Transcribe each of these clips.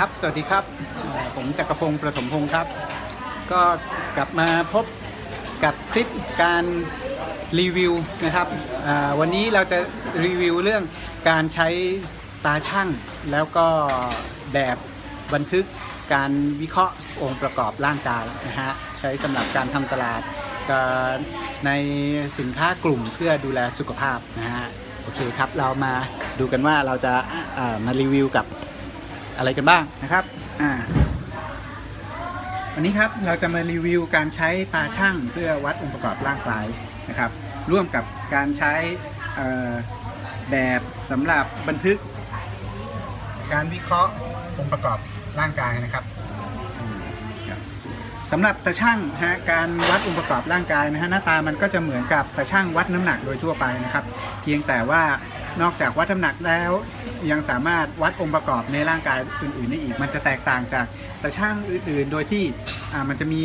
ครับ สวัสดีครับ ผมจักรพงศ์ประถมพงศ์ครับ ก็กลับมาพบกับคลิปการรีวิวนะครับอ่าวันนี้เราจะรีวิวเรื่องการใช้ตาช่าง แล้วก็แบบบันทึกการวิเคราะห์องค์ประกอบร่างกายนะฮะใช้สำหรับการทำตลาดในสินค้ากลุ่มเพื่อดูแลสุขภาพนะฮะโอเคครับ เรามาดูกันว่าเราจะอ่ามารีวิวกับ อะไรกันบ้างนะครับอ่าวันนี้ครับเราจะมารีวิวการใช้ตาช่างเพื่อวัดองค์ประกอบร่างกายนะครับ ร่วมกับการใช้แบบสำหรับบันทึก การวิเคราะห์องค์ประกอบร่างกายนะครับสำหรับตาช่างฮะการวัดองค์ประกอบร่างกายนะฮะหน้าตามันก็จะเหมือนกับตาช่างวัดน้ำหนักโดยทั่วไปนะครับ เพียงแต่ว่า นอกจากวัดน้ำหนักแล้ว ยังสามารถวัดองค์ประกอบในร่างกายอื่นๆได้อีก มันจะแตกต่างจากตาช่างอื่นๆ โดยที่มันจะมี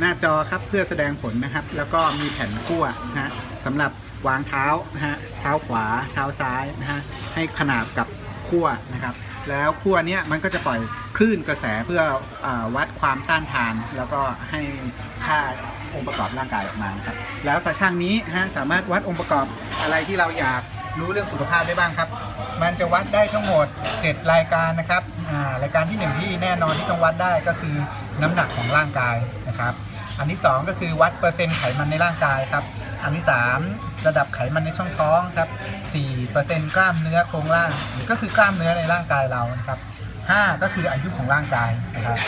หน้าจอครับเพื่อแสดงผลนะครับ แล้วก็มีแผ่นขั้วนะฮะสำหรับวางเท้านะฮะเท้าขวาเท้าซ้ายนะฮะให้ขนาบกับขั้วนะครับ แล้วขั้วเนี้ยมันก็จะปล่อยคลื่นกระแสเพื่ออวัดความต้านทาน แล้วก็ให้ค่า องค์ประกอบร่างกายออกมานะครับแล้วตาช่างนี้ฮะสามารถวัดองค์ประกอบอะไรที่เราอยากรู้เรื่องสุขภาพได้บ้างครับ มันจะวัดได้ทั้งหมด 7 รายการนะครับรายการที่ 1 ที่แน่นอนที่ต้องวัดได้ก็คือน้ำหนักของร่างกายนะครับ อันที่ 2 ก็คือวัดเปอร์เซ็นต์ไขมันในร่างกายครับ อันที่ 3 ระดับไขมันในช่องท้องครับ4%กล้ามเนื้อโครงร่างก็คือกล้ามเนื้อในร่างกายเรานะครับ5ก็คืออายุของร่างกายนะครับ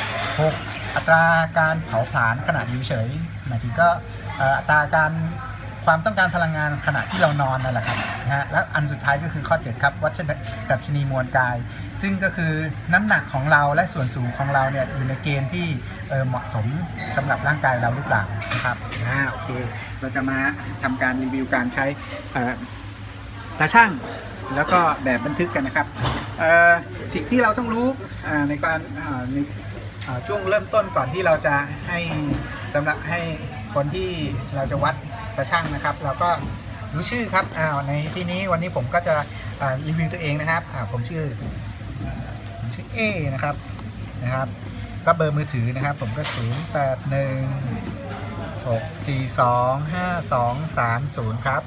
6อัตราการเผาผลาญขณะอยู่เฉย หมายถึงก็อัตราการความต้องการพลังงานขณะที่เรานอนนั่นแหละครับนะฮะและอันสุดท้ายก็คือข้อ7ครับวัดดัชนีมวลกาย ซึ่งก็คือน้ำหนักของเราและส่วนสูงของเราเนี่ยอยู่ในเกณฑ์ที่เเหมาะสมสำหรับร่างกายเราหรือเปล่านะครับอ่าโอเค เราจะมาทำการรีวิวการใช้ตาช่างแล้วก็แบบบันทึกกันนะครับสิ่งที่เราต้องรู้ในการอ่าในช่วงเริ่มต้นก่อนที่เราจะให้ สำหรับให้คนที่เราจะวัดตาช่างนะครับ เราก็รู้ชื่อครับอ้าวในที่นี้วันนี้ผมก็จะรีวิวตัวเองนะครับอ่าผมชื่อผมชื่อเอนะครับนะครับก็เบอร์มือถือนะครับ ผมก็ 0 8 1 6 4 2 5 2 3 0 ครับ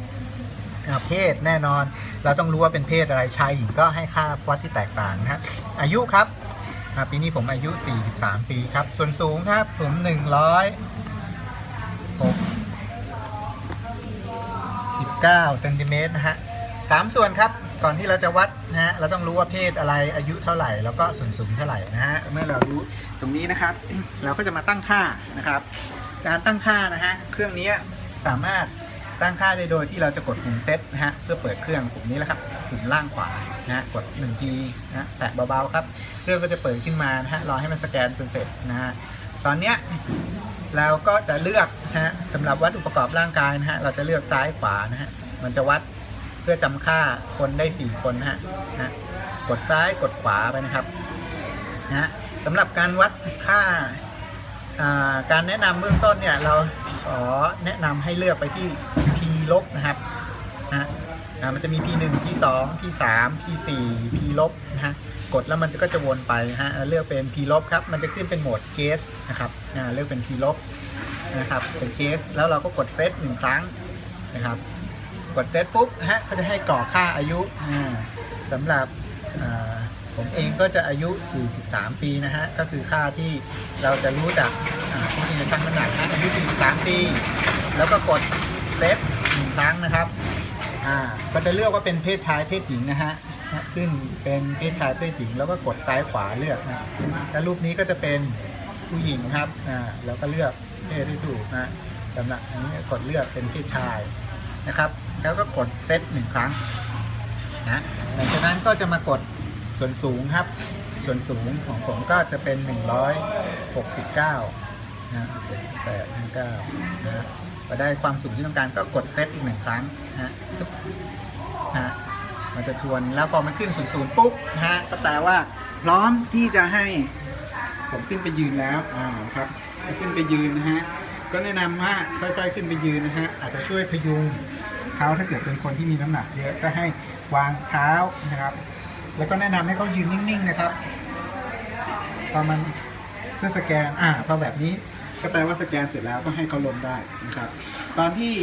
อ่าเพศแน่นอน เราต้องรู้ว่าเป็นเพศอะไรชายหญิงก็ให้ค่าวัดที่แตกต่างนะฮะอายุครับ อ่าปีนี้ผมอายุ 43 ปีครับ ส่วนสูงครับ ผม100 19เซนติเมตรนะฮะสามส่วนครับก่อนที่เราจะวัดนะฮะเราต้องรู้ว่าเพศอะไรอายุเท่าไหร่ แล้วก็ส่วนสูงเท่าไหร่นะฮะเมื่อเรารู้ตรงนี้นะครับ เราก็จะมาตั้งค่านะครับ การตั้งค่านะฮะเครื่องนี้สามารถตั้งค่าได้โดยที่เราจะกดปุ่มเซตนะฮะเพื่อเปิดเครื่องปุ่มนี้แหละครับปุ่มล่างขวา นะฮะกด1ทีนะแตะเบาๆครับเครื่องก็จะเปิดขึ้นมานะฮะรอให้มันสแกนจนเสร็จนะฮะตอนเนี้ยเราก็จะเลือกนะฮะสำหรับวัดอุปกรณ์ร่างกายนะฮะเราจะเลือกซ้ายขวานะฮะมันจะวัดเพื่อจำค่าคนได้ 4 คนนะฮะนะกดซ้ายกดขวาไปนะครับนะฮะสำหรับการวัดค่าอ่าการแนะนำเบื้องต้นเนี่ยเราขอแนะนำให้เลือกไปที่ P ลบนะครับนะ อ่ามันจะมี P1 P2 P3 P4 P ลบนะฮะกดแล้วมันก็จะวนไปฮะเลือกเป็น P ลบครับมันจะขึ้นเป็นโหมดเกสนะครับอ่าเลือกเป็น P ลบนะครับเป็นเกสแล้วเราก็กดเซตหนึ่งครั้งนะครับกดเซตปุ๊บนะฮะก็จะให้กรอกค่าอายุอ่าสำหรับผมเองก็จะอายุ 43 ปีนะฮะก็คือค่าที่เราจะรู้จากอ่าผู้ที่จะชั่งน้ำหนักนะอายุ 43 ปี แล้วก็กดเซตหนึ่งครั้งนะครับ อ่าก็จะเลือกว่าเป็นเพศชายเพศหญิงนะฮะขึ้นเป็นเพศชายเพศหญิง แล้วก็กดซ้ายขวาเลือกนะแล้วรูปนี้ก็จะเป็นผู้หญิงครับอ่าแล้วก็เลือกเพศที่ถูกนะสำหรับอันนี้กดเลือกเป็นเพศชายนะครับ แล้วก็กดเซตหนึ่งครั้งนะหลังจากนั้นก็จะมากดส่วนสูงครับ ส่วนสูงของผมก็จะเป็น 169นะ8 59นะฮะ พอได้ความสูงที่ต้องการก็กดเซตอีกหนึ่งครั้งนะฮะนะฮะมันจะทวนแล้วพอมันขึ้นศูนย์ศูนย์ปุ๊บนะฮะก็แปลว่า พร้อมที่จะให้ผมขึ้นไปยืนแล้วอ่าครับขึ้นไปยืนนะฮะก็แนะนำว่าค่อยๆขึ้นไปยืนนะฮะอาจจะช่วยพยุงเท้าถ้าเกิดเป็นคนที่มีน้ำหนักเยอะก็ให้วางเท้านะครับ แล้วก็แนะนำให้เขายืนนิ่งๆนะครับพอมันเพื่อสแกนอ่าพอแบบนี้ ก็แปลว่าสแกนเสร็จแล้วก็ให้เขาลงได้นะครับ ตอนที่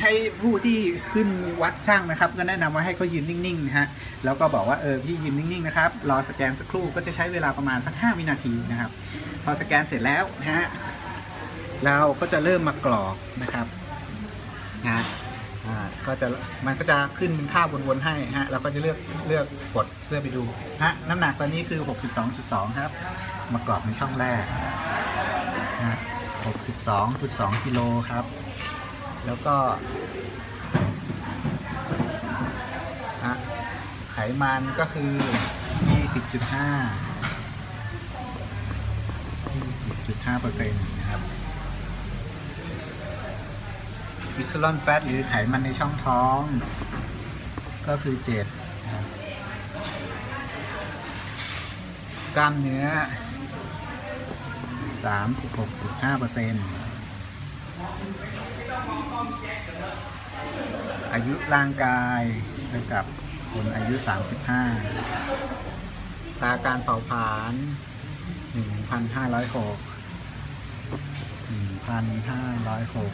ให้ผู้ที่ขึ้นวัดช่างนะครับ ก็แนะนำว่าให้เขายืนนิ่งๆนะฮะแล้วก็บอกว่าเออพี่ยืนนิ่งๆนะครับรอสแกนสักครู่ก็จะใช้เวลาประมาณสัก 5 วินาทีนะครับ พอสแกนเสร็จแล้วนะฮะเราก็จะเริ่มมากรอกนะครับนะก็จะมันก็จะขึ้นเป็นค่าวนๆให้ฮะเราก็จะเลือกเลือกกดเพื่อไปดูฮะน้ำหนักตอนนี้คือ 62.2 ครับ มากรอกในช่องแรก นะ62.2กิโลครับ แล้วก็อะไขมันก็คือ 20.5 20.5เปอร์เซ็นต์นะครับวิสลอนแฟตหรือไขมันในช่องท้อง ก็คือ 7 กล้ามเนื้อ 36.5เปอร์เซ็นต์อายุร่างกายเท่ากับคนอายุ 35ตาการเผาผลาญหนึ่งพันห้าร้อยหกหนึ่งพันห้าร้อยหก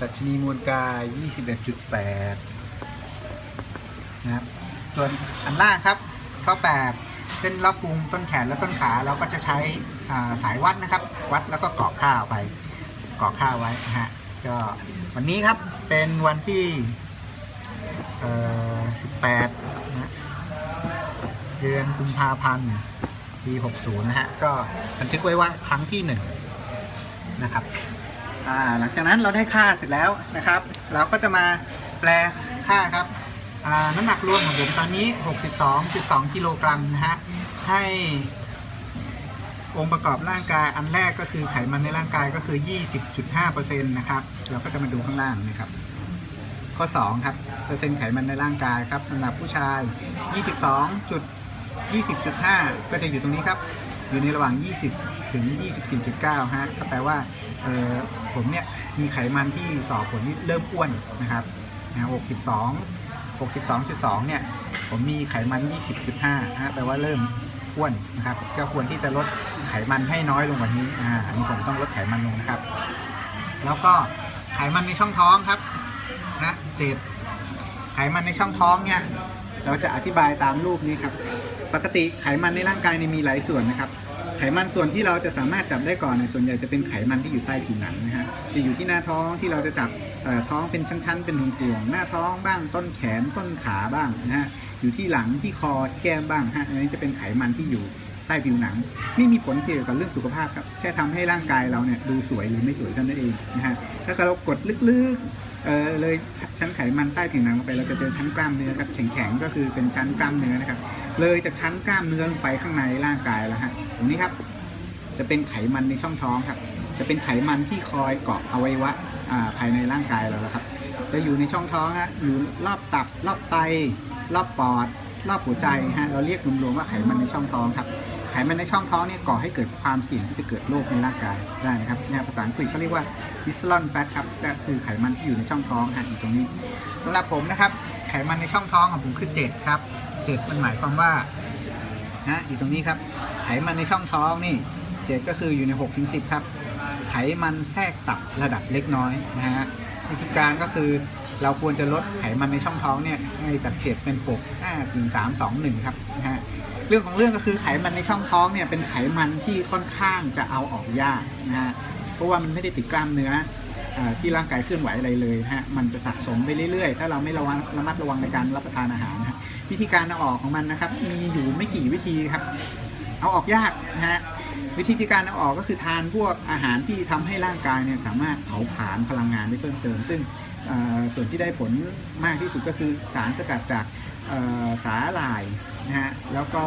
ดัชนีมูลกายยี่สิบเอ็ดจุดแปดนะครับ ส่วนอันล่างครับข้อแปด เส้นรอบพุงต้นแขนและต้นขาเราก็จะใช้าสายวัดนะครับ วัดแล้วก็กรอกข้าวไปกรอกข้าวไว้นะฮะก็วันนี้ครับเป็นวันที่เอ่อ18นะเดือนกุมภาพันธ์ปี60นะฮะก็บันทึกไว้ว่าครั้งที่1นะครับอ่าหลังจากนั้นเราได้ค่าเสร็จแล้วนะครับ เราก็จะมาแปลค่าครับ น้ำหนักรวมของผมตอนนี้ 62.2 กิโลกรัมนะฮะ ให้องค์ประกอบร่างกายอันแรกก็คือไขมันในร่างกายก็คือ 20.5%นะครับ เราก็จะมาดูข้างล่างนะครับ ข้อ 2 ครับ เปอร์เซ็นต์ไขมันในร่างกายครับสำหรับผู้ชาย 22จุด20.5 ก็จะอยู่ตรงนี้ครับ อยู่ในระหว่าง 20 ถึง 24.9 ฮะ ก็แปลว่าผมเนี่ยมีไขมันที่สอบผลที่เริ่มอ้วนนะครับนะ62 62.2 เนี่ย ผมมีไขมัน 20.5ฮะแปลว่าเริ่มอ้วนนะครับ ก็ควรที่จะลดไขมันให้น้อยลงกว่านี้ อ่าอันนี้ผมต้องลดไขมันลงนะครับ แล้วก็ไขมันในช่องท้องครับ นะเจ็ดไขมันในช่องท้องเนี่ย เราจะอธิบายตามรูปนี้ครับ ปกติไขมันในร่างกายเนี่ยมีหลายส่วนนะครับ ไขมันส่วนที่เราจะสามารถจับได้ก่อนเนี่ยส่วนใหญ่จะเป็นไขมันที่อยู่ใต้ผิวหนังนะฮะจะอยู่ที่หน้าท้องที่เราจะจับเอ่อท้องเป็นชั้น ๆ เป็นห่วงๆหน้าท้องบ้างต้นแขนต้นขาบ้างนะฮะอยู่ที่หลังที่คอที่แก้มบ้างฮะอันนี้จะเป็นไขมันที่อยู่ใต้ผิวหนังไม่มีผลเกี่ยวกับเรื่องสุขภาพครับแค่ทำให้ร่างกายเราเนี่ยดูสวยหรือไม่สวยเท่านั้นเองนะฮะถ้าเรากดลึกๆ เออเลยชั้นไขมันใต้ผิวหนังลงไปเราจะเจอชั้นกล้ามเนื้อครับแข็งๆก็คือเป็นชั้นกล้ามเนื้อนะครับ เลยจากชั้นกล้ามเนื้อลงไปข้างในร่างกายแล้วฮะตรงนี้ครับ จะเป็นไขมันในช่องท้องครับ จะเป็นไขมันที่คอยเกาะอวัยวะอ่าภายในร่างกายเราแล้วครับ จะอยู่ในช่องท้องฮะอยู่รอบตับรอบไต รอบปอด รอบหัวใจฮะเราเรียกรวมๆว่าไขมันในช่องท้องครับไขมันในช่องท้องเนี่ยก่อให้เกิดความเสี่ยงที่จะเกิดโรคในร่างกายได้นะครับในภาษาอังกฤษเขาเรียกว่า v i s c e r a l fat ครับก็คือไขมันที่อยู่ในช่องท้องฮะอยู่ตรงนี้สำหรับผมนะครับ ไขมันในช่องท้องของผมคือ7ครับ7มันหมายความว่านะอยู่ตรงนี้ครับ ไขมันในช่องท้องนี่7ก็คืออยู่ใน6ถึง10ครับ ไขมันแทรกตับระดับเล็กน้อยนะฮะวิธีการก็คือเราควรจะลดไขมันในช่องท้องเนี่ยให้จาก 7 เป็น 6 5 4 3 2 1 ครับนะฮะเรื่องของเรื่องก็คือไขมันในช่องท้องเนี่ยเป็นไขมันที่ค่อนข้างจะเอาออกยากนะฮะ เพราะว่ามันไม่ได้ติดกล้ามเนื้ออที่ร่างกายเคลื่อนไหวอะไรเลยฮะ มันจะสะสมไปเรื่อยๆ ถ้าเราไม่ระวังระมัดระวังในการรับประทานอาหารนะวิธีการเอาออกของมันนะครับ มีอยู่ไม่กี่วิธีครับ เอาออกยากนะฮะ วิธีการเอาออกก็คือทานพวกอาหารที่ทำให้ร่างกายเนี่ยสามารถเผาผลาญพลังงานได้เพิ่มเติม ซึ่งส่วนที่ได้ผลมากที่สุดก็คือสารสกัดจากสาหร่ายนะฮะ แล้วก็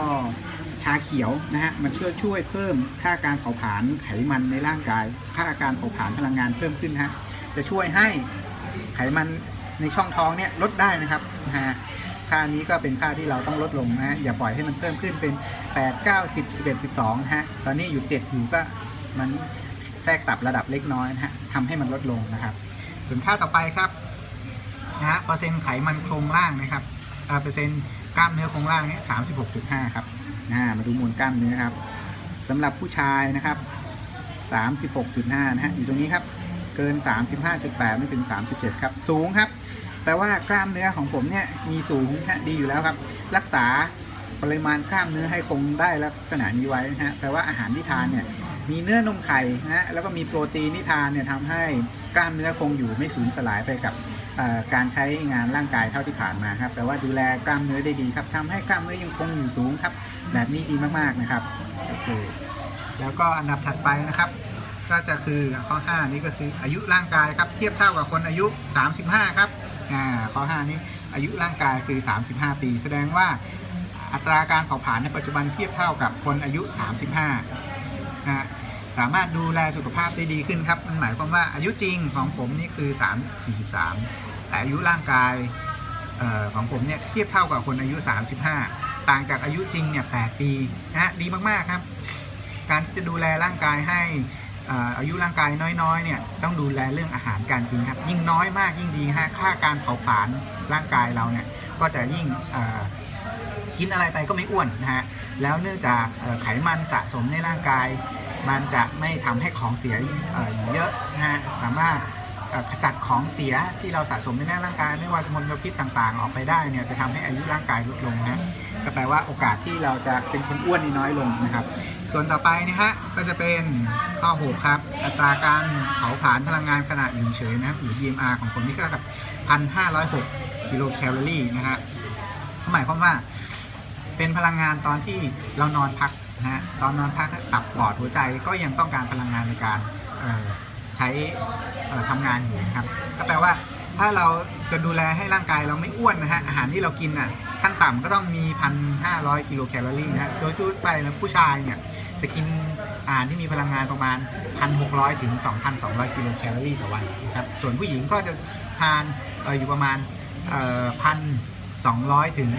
ชาเขียวนะฮะมันช่วยช่วยเพิ่มค่าการเผาผลาญไขมันในร่างกาย ค่าการเผาผลาญพลังงานเพิ่มขึ้นฮะจะช่วยให้ไขมันในช่องท้องเนี่ยลดได้นะครับนะฮะค่านี้ก็เป็นค่าที่เราต้องลดลงนะฮะอย่าปล่อยให้มันเพิ่มขึ้นเป็น 8 9 10 11 12ฮะตอนนี้อยู่7อยู่ก็มันแทรกตับระดับเล็กน้อยนะฮะทำให้มันลดลงนะครับ ส่วนค่าต่อไปครับนะฮะเปอร์เซ็นต์ไขมันโครงล่างนะครับเปอร์เซ็นต์กล้ามเนื้อโครงล่างเนี่ย36.5ครับ อ่ามาดูมวลกล้ามเนื้อครับสำหรับผู้ชายนะครับ 36.5 นะฮะอยู่ตรงนี้ครับ เกิน 35.8 ไม่ถึง 37 ครับ สูงครับ แปลว่ากล้ามเนื้อของผมเนี่ยมีสูงนะฮะดีอยู่แล้วครับ รักษาปริมาณกล้ามเนื้อให้คงได้ลักษณะนี้ไว้นะฮะแปลว่าอาหารที่ทานเนี่ยมีเนื้อนมไข่นะฮะแล้วก็มีโปรตีนที่ทานเนี่ยทำให้กล้ามเนื้อคงอยู่ไม่สูญสลายไปกับการใช้งานร่างกายเท่าที่ผ่านมาครับแปลว่าดูแลกล้ามเนื้อได้ดีครับทำให้กล้ามเนื้อยังคงอยู่สูงครับ แบบนี้ดีมากๆนะครับโอเคแล้วก็อันดับถัดไปนะครับ ก็จะคือข้อ 5 นี้ก็คืออายุร่างกายครับเทียบเท่ากับคนอายุ 35 ครับอ่าข้อ 5 นี้อายุร่างกายคือ 35 ปี แสดงว่าอัตราการเผาผลาญในปัจจุบันเทียบเท่ากับคนอายุ 35นะฮะสามารถดูแลสุขภาพได้ดีขึ้นครับมันหมายความว่าอายุจริงของผมนี่คือ 3 43 แต่อายุร่างกายเออของผมเนี่ยเทียบเท่ากับคนอายุ 35 ต่างจากอายุจริงเนี่ย 8 ปีนะฮะดีมากๆครับ การที่จะดูแลร่างกายให้อายุร่างกายน้อยๆเนี่ยต้องดูแลเรื่องอาหารการกินครับ ยิ่งน้อยมากยิ่งดีฮะค่าการเผาผลาญร่างกายเราเนี่ยก็จะยิ่งกินอะไรไปก็ไม่อ้วนนะฮะแล้วเนื่องจากไขมันสะสมในร่างกาย มันจะไม่ทำให้ของเสียเยอะนะฮะสามารถขจัดของเสียที่เราสะสมในร่างกายไม่ว่ามลพิษต่างๆ ออกไปได้เนี่ยจะทำให้อายุร่างกายลดลงนะ ก็แปลว่าโอกาสที่เราจะเป็นคนอ้วนน้อยลงนะครับ ส่วนต่อไปนะฮะก็จะเป็นข้อ6ครับ อัตราการเผาผลาญพลังงานขณะอยู่เฉยนะครับหรือ BMR ของคนที่ก็กับ1,506กิโลแคลอรี่นะฮะหมายความว่าเป็นพลังงานตอนที่เรานอนพักนะฮะตอนนอนพักตับปอดหัวใจก็ยังต้องการพลังงานในการใช้เอ่อทำงานอยู่นะครับ ก็แปลว่าถ้าเราจะดูแลให้ร่างกายเราไม่อ้วนนะฮะอาหารที่เรากินอะ ขั้นต่ำก็ต้องมี 1,500 กิโลแคลอรี่นะโดยทั่วไปนะผู้ชายเนี่ยจะกินอาหารที่มีพลังงานประมาณ 1,600 ถึง 2,200 กิโลแคลอรี่ต่อวันนะครับส่วนผู้หญิงก็จะทานออยู่ประมาณเอ่อ1,200ถึง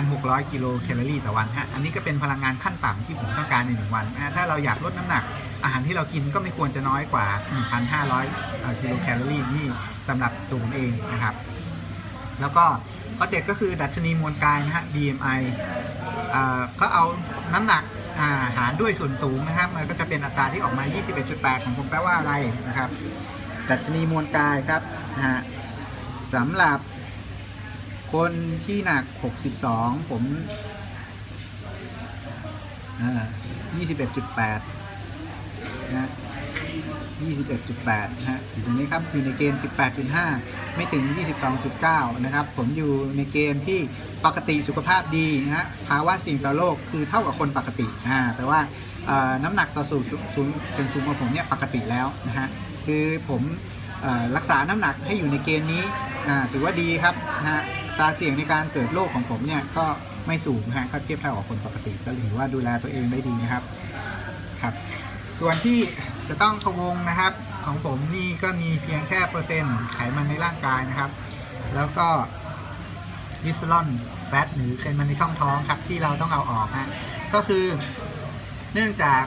1,600 กิโลแคลอรี่ต่อวันฮะอันนี้ก็เป็นพลังงานขั้นต่ำที่ผมต้องการในหนึ่งวันนะถ้าเราอยากลดน้ำหนักอาหารที่เรากินก็ไม่ควรจะน้อยกว่า 1,500เอ่อกิโลแคลอรี่นี่สำหรับตัวผมเองนะครับ แล้วก็ ข้อ 7 ก็คือดัชนีมวลกายนะฮะ BMI อ่าก็เอาน้ำหนักาหารด้วยส่วนสูงนะครับ มันก็จะเป็นอัตราที่ออกมา 21.8 ของผมแปลว่าอะไรนะครับ ดัชนีมวลกายครับนะฮะสำหรับคนที่หนัก 62 ผมอ่า21.8นะ 21.8นะฮะอยู่ตรงนี้ครับอยู่ในเกณฑ์ 18.5 ไม่ถึง 22.9 นะครับ ผมอยู่ในเกณฑ์ที่ปกติสุขภาพดีนะฮะภาวะสิ่งต่อโลกคือเท่ากับคนปกติอ่าแปลว่าน้ำหนักต่อสูงสูงสูงของผมเนี่ยปกติแล้วนะฮะคือผมรักษาน้ำหนักให้อยู่ในเกณฑ์นี้ถือว่าดีครับนะฮะตาเสี่ยงในการเกิดโรคของผมเนี่ยก็ไม่สูงนะฮะก็เทียบเท่ากับคนปกติก็ถือว่าดูแลตัวเองได้ดีนะครับครับ ส่วนที่ จะต้องพะวงนะครับ ของผมนี่ก็มีเพียงแค่เปอร์เซ็นต์ไขมันในร่างกายนะครับ แล้วก็ยิสลอนแฟตหรือไขมันในช่องท้องครับ ที่เราต้องเอาออกฮะก็คือเนื่องจาก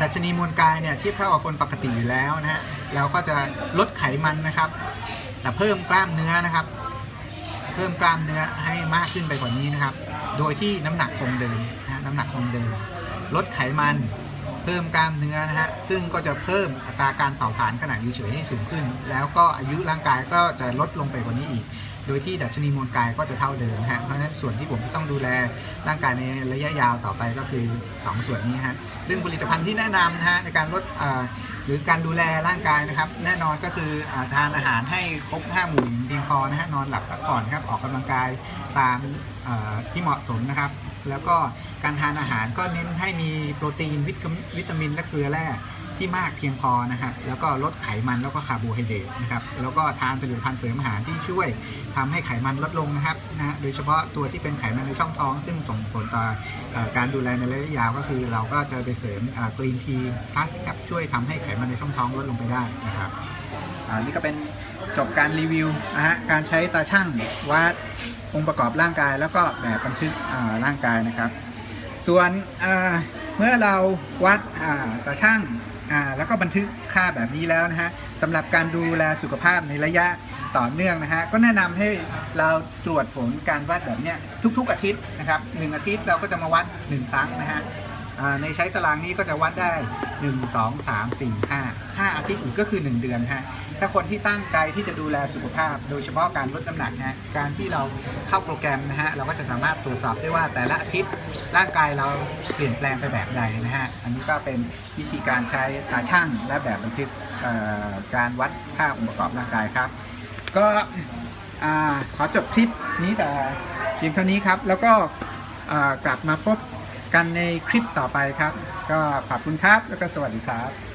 ดัชนีมวลกายเนี่ยเทียบเท่ากับคนปกติอยู่แล้วนะฮะเราก็จะลดไขมันนะครับ แต่เพิ่มกล้ามเนื้อนะครับ เพิ่มกล้ามเนื้อให้มากขึ้นไปกว่านี้นะครับ โดยที่น้ำหนักคงเดิมนะฮะน้ำหนักคงเดิมลดไขมัน เพิ่มกล้ามเนื้อนะฮะซึ่งก็จะเพิ่มอัตราการเผาผลาญขณะอยู่เฉยให้สูงขึ้น แล้วก็อายุร่างกายก็จะลดลงไปกว่านี้อีก โดยที่ดัชนีมวลกายก็จะเท่าเดิมฮะเพราะฉะนั้นส่วนที่ผมจะต้องดูแลร่างกายในระยะยาวต่อไปก็คือ 2 ส่วนนี้ฮะซึ่งผลิตภัณฑ์ที่แนะนำนะฮะในการลดหรือการดูแลร่างกายนะครับ แน่นอนก็คืออทานอาหารให้ครบ5หมู่อย่างเพียงพอนะฮะนอนหลับพักผ่อนครับออกกำลังกายตามที่เหมาะสมนะครับ แล้วก็ การทานอาหารก็เน้นให้มีโปรตีนวิตามินวิตามินและเกลือแร่ที่มากเพียงพอนะฮะแล้วก็ลดไขมันแล้วก็คาร์โบไฮเดรตนะครับแล้วก็ทานผลิตภัณฑ์เสริมอาหารที่ช่วยทำให้ไขมันลดลงนะครับนะโดยเฉพาะตัวที่เป็นไขมันในช่องท้อง ซึ่งส่งผลต่อการดูแลในระยะยาวก็คือ เราก็จะไปเสริมกรีนทีพลัสครับช่วยทำให้ไขมันในช่องท้องลดลงไปได้นะครับอันนี้ก็เป็นจบการรีวิวนะฮะการใช้ตาช่างวัดองค์ประกอบร่างกาย แล้วก็แบบบันทึกร่างกายนะครับ ส่วนเมื่อเราวัดตาช่างแล้วก็บันทึกค่าแบบนี้แล้วนะฮะสำหรับการดูแลสุขภาพในระยะต่อเนื่องนะฮะก็แนะนำให้เราตรวจผลการวัดแบบเนี้ยทุก ๆ อาทิตย์นะครับหนึ่งอาทิตย์เราก็จะมาวัด 1 ครั้งนะฮะ ในใช้ตารางนี้ก็จะวัดได้ 1 2 3 4 5 5 อาทิตย์อีกก็คือ 1 เดือนฮะถ้าคนที่ตั้งใจที่จะดูแลสุขภาพ โดยเฉพาะการลดน้ำหนักนะฮะการที่เราเข้าโปรแกรมนะฮะเราก็จะสามารถตรวจสอบได้ว่าแต่ละอาทิตย์ร่างกายเราเปลี่ยนแปลงไปแบบใดนะฮะอันนี้ก็เป็นวิธีการใช้ตาช่างและแบบบันทึกเอ่อการวัดค่าองค์ประกอบร่างกายครับ ก็ขอจบคลิปนี้แต่เพียงเท่านี้ครับ แล้วก็กลับมาพบ กันในคลิปต่อไปครับ ก็ขอบคุณครับแล้วก็สวัสดีครับ